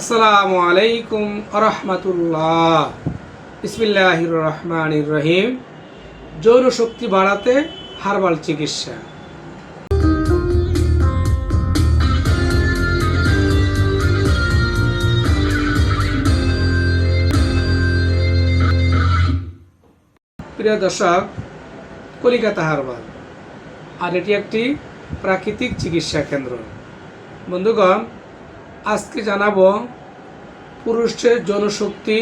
আসসালামু আলাইকুম রহমতুল্লাহ ইসমিল্লাহ রহমান রহিম। যৌন শক্তি বাড়াতে হার্বাল চিকিৎসা। প্রিয় দর্শক, কলিকাতা হারবাল। আর এটি একটি প্রাকৃতিক চিকিৎসা কেন্দ্র। বন্ধুগণ আজকে জানাব পুরুষের যৌনশক্তি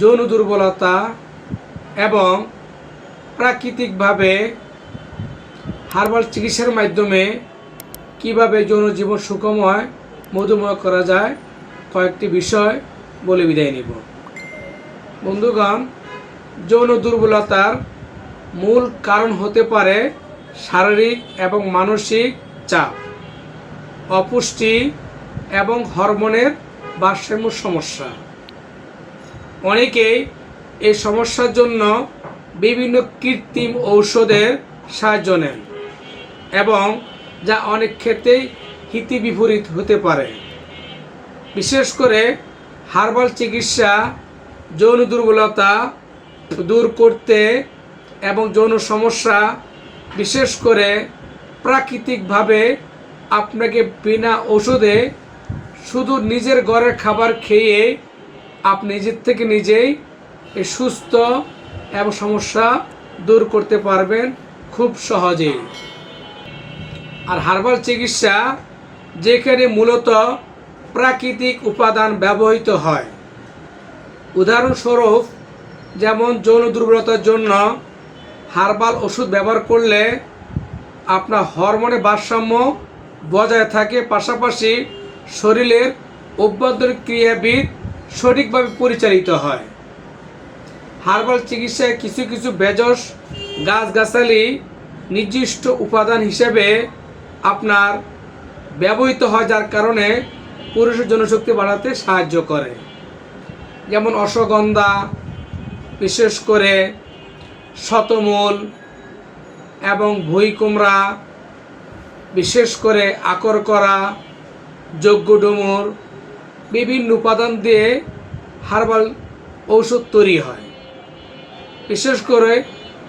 যৌন দুর্বলতা এবং প্রাকৃতিকভাবে হার্বাল চিকিৎসার মাধ্যমে কীভাবে যৌন জীবন সুখময় মধুময় করা যায়, কয়েকটি বিষয় বলে বিদায় নিব। বন্ধুগণ, যৌন দুর্বলতার মূল কারণ হতে পারে শারীরিক এবং মানসিক চাপ, অপুষ্টি এবং হরমোনের ভারসাম্য সমস্যা। অনেকেই এই সমস্যার জন্য বিভিন্ন কৃত্রিম ঔষধের সাহায্য নেন এবং যা অনেক ক্ষেত্রেই হিতি বিপরীত হতে পারে। বিশেষ করে হার্বাল চিকিৎসা, যৌন দুর্বলতা দূর করতে এবং যৌন সমস্যা, বিশেষ করে প্রাকৃতিকভাবে আপনাকে বিনা ওষুধে শুধু নিজের ঘরের খাবার খেয়ে আপনি নিজের থেকে নিজেই সুস্থ এবং সমস্যা দূর করতে পারবেন খুব সহজেই। আর হার্বাল চিকিৎসা যেখানে মূলত প্রাকৃতিক উপাদান ব্যবহৃত হয়। উদাহরণস্বরূপ, যেমন যৌন দুর্বলতার জন্য হার্বাল ওষুধ ব্যবহার করলে আপনার হরমোনের ভারসাম্য বজায় থাকে। পাশাপাশি শরীরের অভ্যন্তরীণ ক্রিয়াবিদ সঠিকভাবে পরিচালিত হয়। হার্বাল চিকিৎসায় কিছু কিছু বেজস গাছগাছালি নির্দিষ্ট উপাদান হিসেবে আপনার ব্যবহৃত হয়, যার কারণে পুরুষের জনশক্তি বাড়াতে সাহায্য করে। যেমন অশ্বগন্ধা, বিশেষ করে শতমূল এবং ভুই কুমড়া বিশেষ করে আকর করা যজ্ঞ ডোমর বিভিন্ন উপাদান দিয়ে হার্বাল ঔষধ তৈরি হয়। বিশেষ করে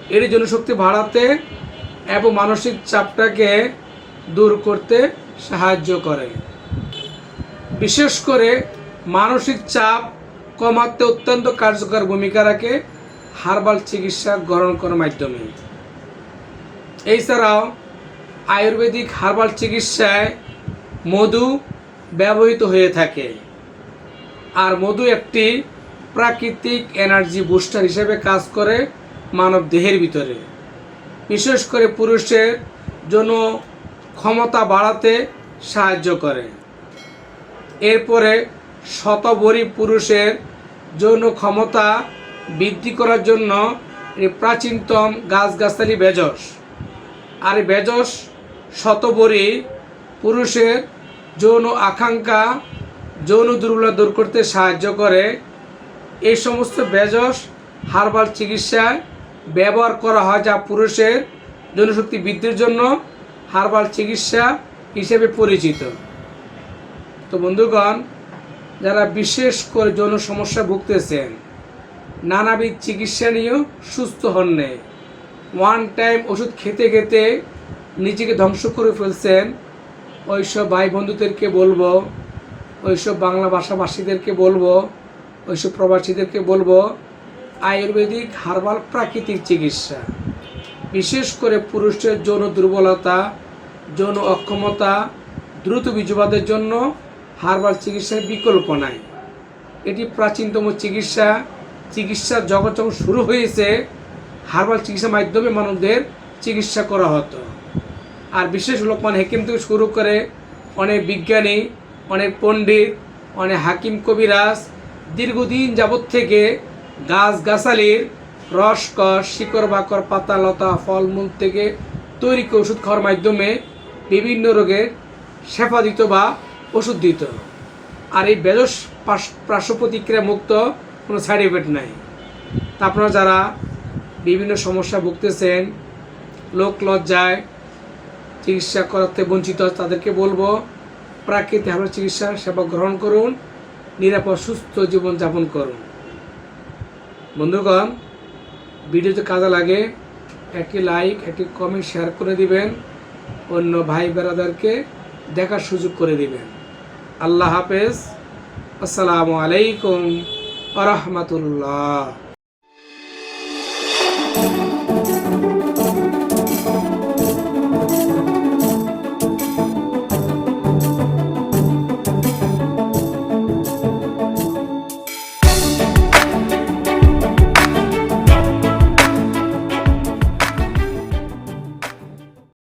এর জনশক্তি বাড়াতে এবং মানসিক চাপটাকে দূর করতে সাহায্য করে। বিশেষ করে মানসিক চাপ কমাতে অত্যন্ত কার্যকর ভূমিকা রাখে হার্বাল চিকিৎসা গ্রহণ করার মাধ্যমে। এছাড়াও আয়ুর্বেদিক হার্বাল চিকিৎসায় মধু ব্যবহৃত হয়ে থাকে। আর মধু একটি প্রাকৃতিক এনার্জি বুস্টার হিসেবে কাজ করে মানব দেহের ভিতরে। বিশেষ করে পুরুষের জন্য ক্ষমতা বাড়াতে সাহায্য করে। এরপরে শতবরী পুরুষের যৌন ক্ষমতা বৃদ্ধি করার জন্য প্রাচীনতম গাছগাছালি বেজস। আর বেজস শতবরী পুরুষের যৌন আকাঙ্ক্ষা, যৌন দুর্বলতা দূর করতে সাহায্য করে। এই সমস্ত বেজস হার্বাল চিকিৎসায় ব্যবহার করা হয় যা পুরুষের জনশক্তি বৃদ্ধির জন্য হার্বাল চিকিৎসা হিসেবে পরিচিত। তো বন্ধুগণ, যারা বিশেষ করে যৌন সমস্যা ভুগতেছেন, নানাবিধ চিকিৎসা নিয়েও সুস্থ হন নেই। ওয়ান টাইম ওষুধ খেতে খেতে নিজেকে ধ্বংস করে ফেলছেন। ওইসব ভাই বন্ধুদেরকে বলব, ওইসব বাংলা ভাষাভাষীদেরকে বলব, ওইসব প্রবাসীদেরকে বলব, আয়ুর্বেদিক হার্বাল প্রাকৃতিক চিকিৎসা, বিশেষ করে পুরুষের যৌন দুর্বলতা, যৌন অক্ষমতা, দ্রুত বীজবাদের জন্য হার্বাল চিকিৎসার বিকল্প নাই। এটি প্রাচীনতম চিকিৎসা চিকিৎসার জগৎ যখন শুরু হয়েছে, হার্বাল চিকিৎসার মাধ্যমে মানুষদের চিকিৎসা করা হতো। আর বিশেষ লোকমান হেকিম থেকে শুরু করে অনেক বিজ্ঞানী, অনেক পণ্ডিত, অনেক হাকিম কবিরাজ দীর্ঘদিন যাবৎ থেকে গাছ গাছালির রস কষ, শিকড় বাকর পাতা লতা, ফলমূল থেকে তৈরি করে ওষুধ খাওয়ার মাধ্যমে বিভিন্ন রোগের শেফা দিত বা ওষুধ দিত। আর এই বেজস পার্শ্ব প্রতিক্রিয়া মুক্ত কোনো সাইড এফেক্ট নাই। তা আপনারা যারা বিভিন্ন সমস্যা ভুগতেছেন, লোক লজ্জায় চিকিৎসা করাতে বঞ্চিত তাদেরকে বলব, প্রাকৃতিক হামলা চিকিৎসা, সেবা গ্রহণ করুন, নিরাপদ, সুস্থ জীবন যাপন করুন বন্ধুগণ, ভিডিওতে কাজে লাগে, একটি লাইক একটি কমেন্ট শেয়ার করে দিবেন, অন্য ভাই বেড়াদারকে দেখার সুযোগ করে দিবেন আল্লাহ হাফেজ, আসসালামু আলাইকুম আরহামতুল্লাহ Thank you.